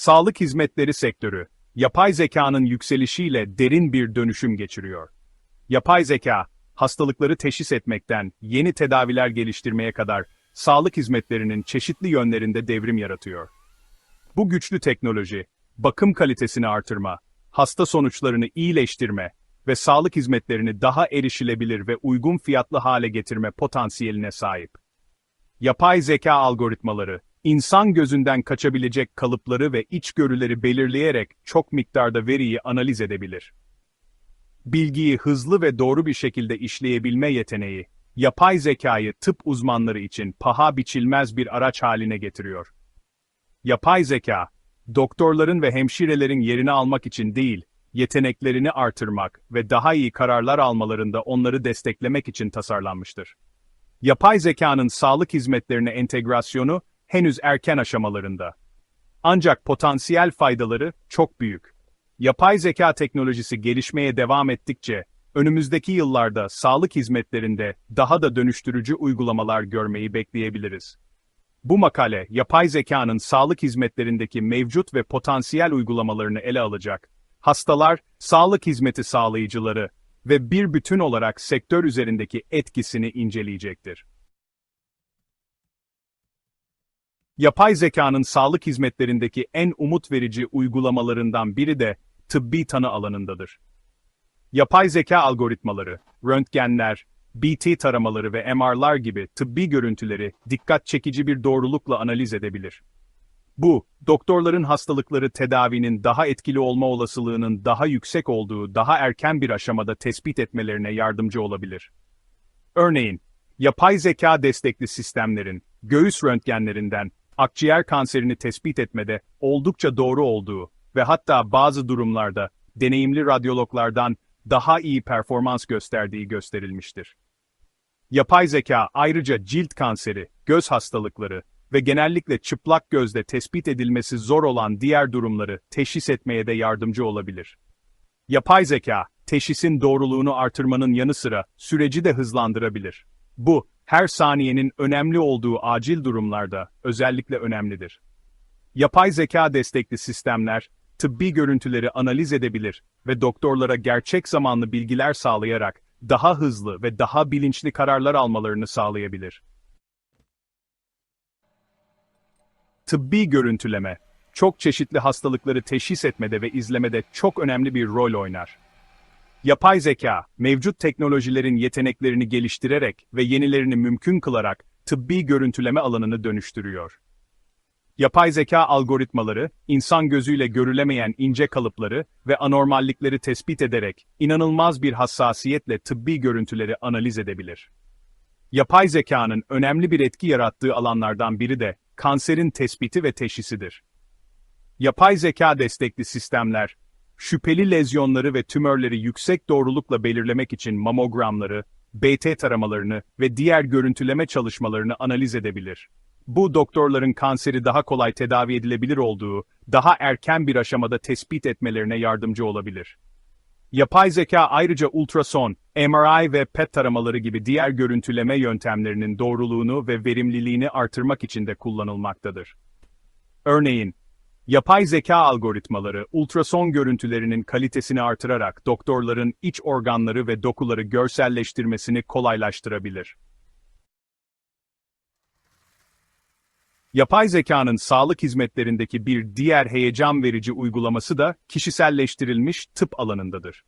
Sağlık hizmetleri sektörü, yapay zekanın yükselişiyle derin bir dönüşüm geçiriyor. Yapay zeka, hastalıkları teşhis etmekten yeni tedaviler geliştirmeye kadar sağlık hizmetlerinin çeşitli yönlerinde devrim yaratıyor. Bu güçlü teknoloji, bakım kalitesini artırma, hasta sonuçlarını iyileştirme ve sağlık hizmetlerini daha erişilebilir ve uygun fiyatlı hale getirme potansiyeline sahip. Yapay zeka algoritmaları, insan gözünden kaçabilecek kalıpları ve içgörüleri belirleyerek çok miktarda veriyi analiz edebilir. Bilgiyi hızlı ve doğru bir şekilde işleyebilme yeteneği, yapay zekayı tıp uzmanları için paha biçilmez bir araç haline getiriyor. Yapay zeka, doktorların ve hemşirelerin yerini almak için değil, yeteneklerini artırmak ve daha iyi kararlar almalarında onları desteklemek için tasarlanmıştır. Yapay zekanın sağlık hizmetlerine entegrasyonu henüz erken aşamalarında. Ancak potansiyel faydaları çok büyük. Yapay zeka teknolojisi gelişmeye devam ettikçe, önümüzdeki yıllarda sağlık hizmetlerinde daha da dönüştürücü uygulamalar görmeyi bekleyebiliriz. Bu makale, yapay zekanın sağlık hizmetlerindeki mevcut ve potansiyel uygulamalarını ele alacak. Hastalar, sağlık hizmeti sağlayıcıları ve bir bütün olarak sektör üzerindeki etkisini inceleyecektir. Yapay zekanın sağlık hizmetlerindeki en umut verici uygulamalarından biri de tıbbi tanı alanındadır. Yapay zeka algoritmaları, röntgenler, BT taramaları ve MR'lar gibi tıbbi görüntüleri dikkat çekici bir doğrulukla analiz edebilir. Bu, doktorların hastalıkları tedavinin daha etkili olma olasılığının daha yüksek olduğu daha erken bir aşamada tespit etmelerine yardımcı olabilir. Örneğin, yapay zeka destekli sistemlerin, göğüs röntgenlerinden, akciğer kanserini tespit etmede oldukça doğru olduğu ve hatta bazı durumlarda deneyimli radyologlardan daha iyi performans gösterdiği gösterilmiştir. Yapay zeka ayrıca cilt kanseri, göz hastalıkları ve genellikle çıplak gözle tespit edilmesi zor olan diğer durumları teşhis etmeye de yardımcı olabilir. Yapay zeka, teşhisin doğruluğunu artırmanın yanı sıra süreci de hızlandırabilir. Bu, her saniyenin önemli olduğu acil durumlarda özellikle önemlidir. Yapay zeka destekli sistemler, tıbbi görüntüleri analiz edebilir ve doktorlara gerçek zamanlı bilgiler sağlayarak daha hızlı ve daha bilinçli kararlar almalarını sağlayabilir. Tıbbi görüntüleme, çok çeşitli hastalıkları teşhis etmede ve izlemede çok önemli bir rol oynar. Yapay zeka, mevcut teknolojilerin yeteneklerini geliştirerek ve yenilerini mümkün kılarak tıbbi görüntüleme alanını dönüştürüyor. Yapay zeka algoritmaları, insan gözüyle görülemeyen ince kalıpları ve anormallikleri tespit ederek inanılmaz bir hassasiyetle tıbbi görüntüleri analiz edebilir. Yapay zekanın önemli bir etki yarattığı alanlardan biri de kanserin tespiti ve teşhisidir. Yapay zeka destekli sistemler, şüpheli lezyonları ve tümörleri yüksek doğrulukla belirlemek için mamogramları, BT taramalarını ve diğer görüntüleme çalışmalarını analiz edebilir. Bu doktorların kanseri daha kolay tedavi edilebilir olduğu, daha erken bir aşamada tespit etmelerine yardımcı olabilir. Yapay zeka ayrıca ultrason, MRI ve PET taramaları gibi diğer görüntüleme yöntemlerinin doğruluğunu ve verimliliğini artırmak için de kullanılmaktadır. Örneğin, yapay zeka algoritmaları ultrason görüntülerinin kalitesini artırarak doktorların iç organları ve dokuları görselleştirmesini kolaylaştırabilir. Yapay zekanın sağlık hizmetlerindeki bir diğer heyecan verici uygulaması da kişiselleştirilmiş tıp alanındadır.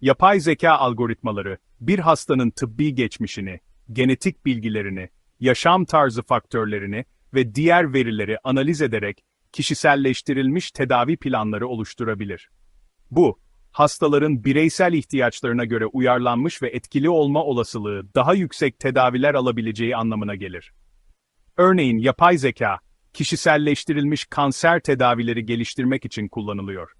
Yapay zeka algoritmaları, bir hastanın tıbbi geçmişini, genetik bilgilerini, yaşam tarzı faktörlerini ve diğer verileri analiz ederek kişiselleştirilmiş tedavi planları oluşturabilir. Bu, hastaların bireysel ihtiyaçlarına göre uyarlanmış ve etkili olma olasılığı daha yüksek tedaviler alabileceği anlamına gelir. Örneğin yapay zeka, kişiselleştirilmiş kanser tedavileri geliştirmek için kullanılıyor.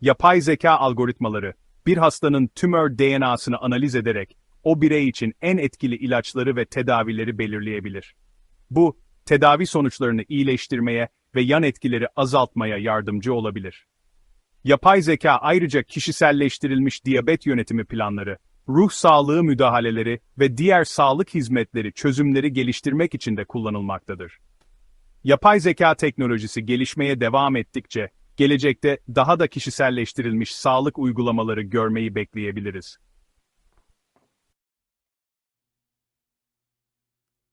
Yapay zeka algoritmaları, bir hastanın tümör DNA'sını analiz ederek, o birey için en etkili ilaçları ve tedavileri belirleyebilir. Bu, tedavi sonuçlarını iyileştirmeye ve yan etkileri azaltmaya yardımcı olabilir. Yapay zeka ayrıca kişiselleştirilmiş diyabet yönetimi planları, ruh sağlığı müdahaleleri ve diğer sağlık hizmetleri çözümleri geliştirmek için de kullanılmaktadır. Yapay zeka teknolojisi gelişmeye devam ettikçe, gelecekte daha da kişiselleştirilmiş sağlık uygulamaları görmeyi bekleyebiliriz.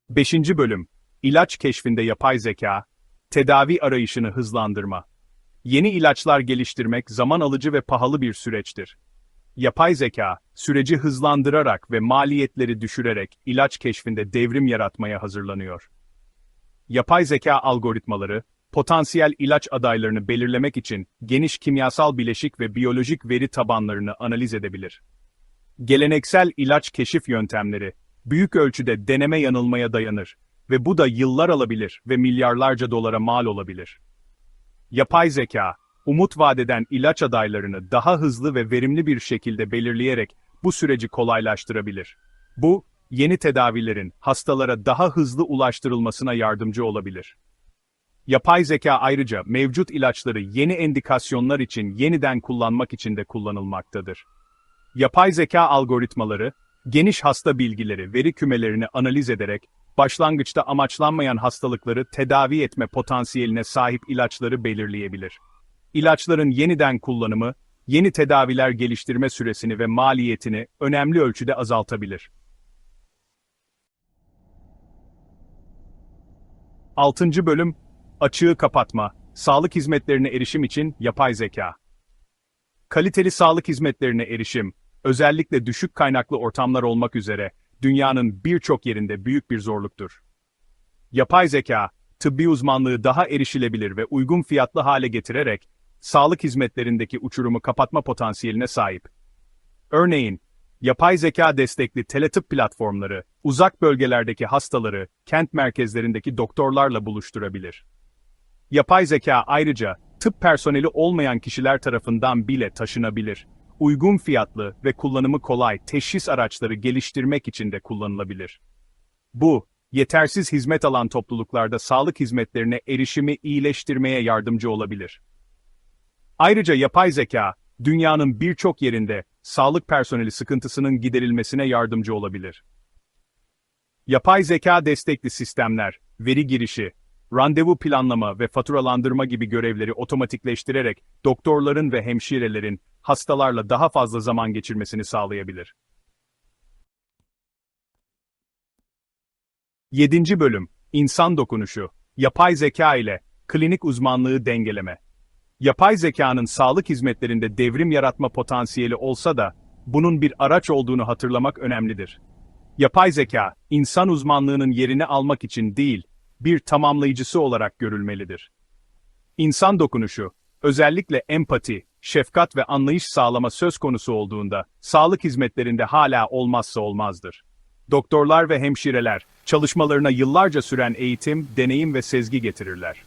5. Bölüm İlaç keşfinde yapay zeka, tedavi arayışını hızlandırma. Yeni ilaçlar geliştirmek zaman alıcı ve pahalı bir süreçtir. Yapay zeka, süreci hızlandırarak ve maliyetleri düşürerek ilaç keşfinde devrim yaratmaya hazırlanıyor. Yapay zeka algoritmaları, potansiyel ilaç adaylarını belirlemek için geniş kimyasal bileşik ve biyolojik veri tabanlarını analiz edebilir. Geleneksel ilaç keşif yöntemleri, büyük ölçüde deneme yanılmaya dayanır ve bu da yıllar alabilir ve milyarlarca dolara mal olabilir. Yapay zeka, umut vadeden ilaç adaylarını daha hızlı ve verimli bir şekilde belirleyerek bu süreci kolaylaştırabilir. Bu, yeni tedavilerin hastalara daha hızlı ulaştırılmasına yardımcı olabilir. Yapay zeka ayrıca mevcut ilaçları yeni endikasyonlar için yeniden kullanmak için de kullanılmaktadır. Yapay zeka algoritmaları, geniş hasta bilgileri, veri kümelerini analiz ederek, başlangıçta amaçlanmayan hastalıkları tedavi etme potansiyeline sahip ilaçları belirleyebilir. İlaçların yeniden kullanımı, yeni tedaviler geliştirme süresini ve maliyetini önemli ölçüde azaltabilir. 6. Bölüm Açığı kapatma, sağlık hizmetlerine erişim için yapay zeka. Kaliteli sağlık hizmetlerine erişim, özellikle düşük kaynaklı ortamlar olmak üzere, dünyanın birçok yerinde büyük bir zorluktur. Yapay zeka, tıbbi uzmanlığı daha erişilebilir ve uygun fiyatlı hale getirerek, sağlık hizmetlerindeki uçurumu kapatma potansiyeline sahip. Örneğin, yapay zeka destekli teletıp platformları, uzak bölgelerdeki hastaları, kent merkezlerindeki doktorlarla buluşturabilir. Yapay zeka ayrıca, tıp personeli olmayan kişiler tarafından bile taşınabilir. Uygun fiyatlı ve kullanımı kolay teşhis araçları geliştirmek için de kullanılabilir. Bu, yetersiz hizmet alan topluluklarda sağlık hizmetlerine erişimi iyileştirmeye yardımcı olabilir. Ayrıca yapay zeka, dünyanın birçok yerinde sağlık personeli sıkıntısının giderilmesine yardımcı olabilir. Yapay zeka destekli sistemler, veri girişi, randevu planlama ve faturalandırma gibi görevleri otomatikleştirerek doktorların ve hemşirelerin hastalarla daha fazla zaman geçirmesini sağlayabilir. 7. Bölüm İnsan Dokunuşu Yapay Zeka ile Klinik Uzmanlığı Dengeleme Yapay zekanın sağlık hizmetlerinde devrim yaratma potansiyeli olsa da, bunun bir araç olduğunu hatırlamak önemlidir. Yapay zeka, insan uzmanlığının yerini almak için değil, bir tamamlayıcısı olarak görülmelidir. İnsan dokunuşu, özellikle empati, şefkat ve anlayış sağlama söz konusu olduğunda, sağlık hizmetlerinde hala olmazsa olmazdır. Doktorlar ve hemşireler, çalışmalarına yıllarca süren eğitim, deneyim ve sezgi getirirler.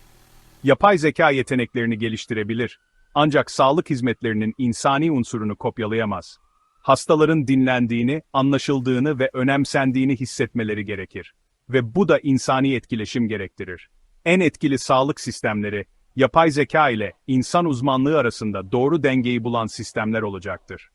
Yapay zeka yeteneklerini geliştirebilir, ancak sağlık hizmetlerinin insani unsurunu kopyalayamaz. Hastaların dinlendiğini, anlaşıldığını ve önemsendiğini hissetmeleri gerekir. Ve bu da insani etkileşim gerektirir. En etkili sağlık sistemleri, yapay zeka ile insan uzmanlığı arasında doğru dengeyi bulan sistemler olacaktır.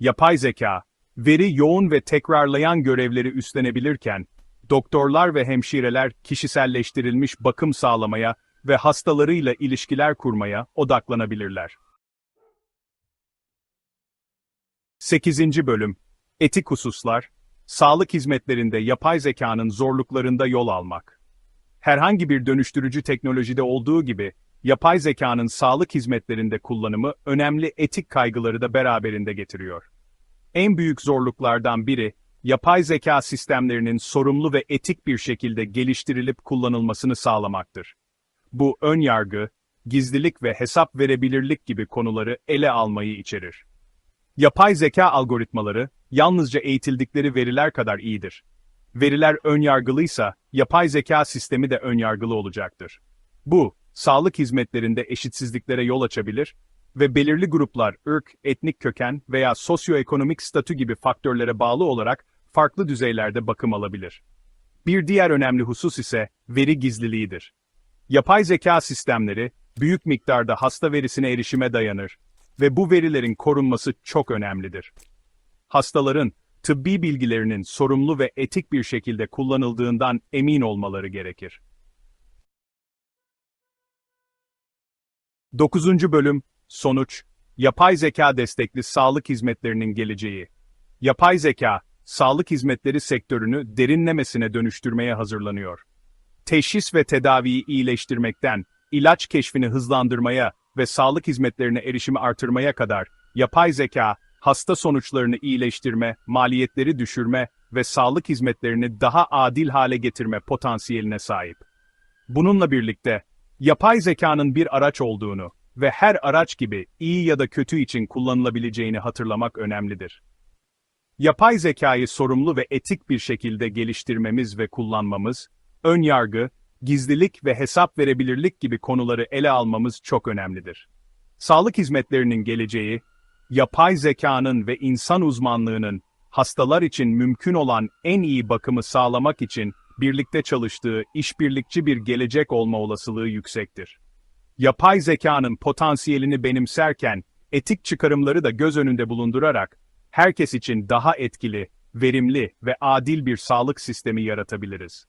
Yapay zeka, veri yoğun ve tekrarlayan görevleri üstlenebilirken, doktorlar ve hemşireler kişiselleştirilmiş bakım sağlamaya ve hastalarıyla ilişkiler kurmaya odaklanabilirler. 8. Bölüm Etik Hususlar Sağlık hizmetlerinde yapay zekanın zorluklarında yol almak. Herhangi bir dönüştürücü teknolojide olduğu gibi, yapay zekanın sağlık hizmetlerinde kullanımı önemli etik kaygıları da beraberinde getiriyor. En büyük zorluklardan biri, yapay zeka sistemlerinin sorumlu ve etik bir şekilde geliştirilip kullanılmasını sağlamaktır. Bu ön yargı, gizlilik ve hesap verebilirlik gibi konuları ele almayı içerir. Yapay zeka algoritmaları, yalnızca eğitildikleri veriler kadar iyidir. Veriler önyargılıysa, yapay zeka sistemi de önyargılı olacaktır. Bu, sağlık hizmetlerinde eşitsizliklere yol açabilir ve belirli gruplar ırk, etnik köken veya sosyoekonomik statü gibi faktörlere bağlı olarak farklı düzeylerde bakım alabilir. Bir diğer önemli husus ise veri gizliliğidir. Yapay zeka sistemleri, büyük miktarda hasta verisine erişime dayanır ve bu verilerin korunması çok önemlidir. Hastaların, tıbbi bilgilerinin sorumlu ve etik bir şekilde kullanıldığından emin olmaları gerekir. 9. Bölüm Sonuç Yapay zeka destekli sağlık hizmetlerinin geleceği Yapay zeka, sağlık hizmetleri sektörünü derinlemesine dönüştürmeye hazırlanıyor. Teşhis ve tedaviyi iyileştirmekten, ilaç keşfini hızlandırmaya ve sağlık hizmetlerine erişimi artırmaya kadar yapay zeka, hasta sonuçlarını iyileştirme, maliyetleri düşürme ve sağlık hizmetlerini daha adil hale getirme potansiyeline sahip. Bununla birlikte, yapay zekanın bir araç olduğunu ve her araç gibi iyi ya da kötü için kullanılabileceğini hatırlamak önemlidir. Yapay zekayı sorumlu ve etik bir şekilde geliştirmemiz ve kullanmamız, ön yargı, gizlilik ve hesap verebilirlik gibi konuları ele almamız çok önemlidir. Sağlık hizmetlerinin geleceği, yapay zekanın ve insan uzmanlığının hastalar için mümkün olan en iyi bakımı sağlamak için birlikte çalıştığı işbirlikçi bir gelecek olma olasılığı yüksektir. Yapay zekanın potansiyelini benimserken, etik çıkarımları da göz önünde bulundurarak, herkes için daha etkili, verimli ve adil bir sağlık sistemi yaratabiliriz.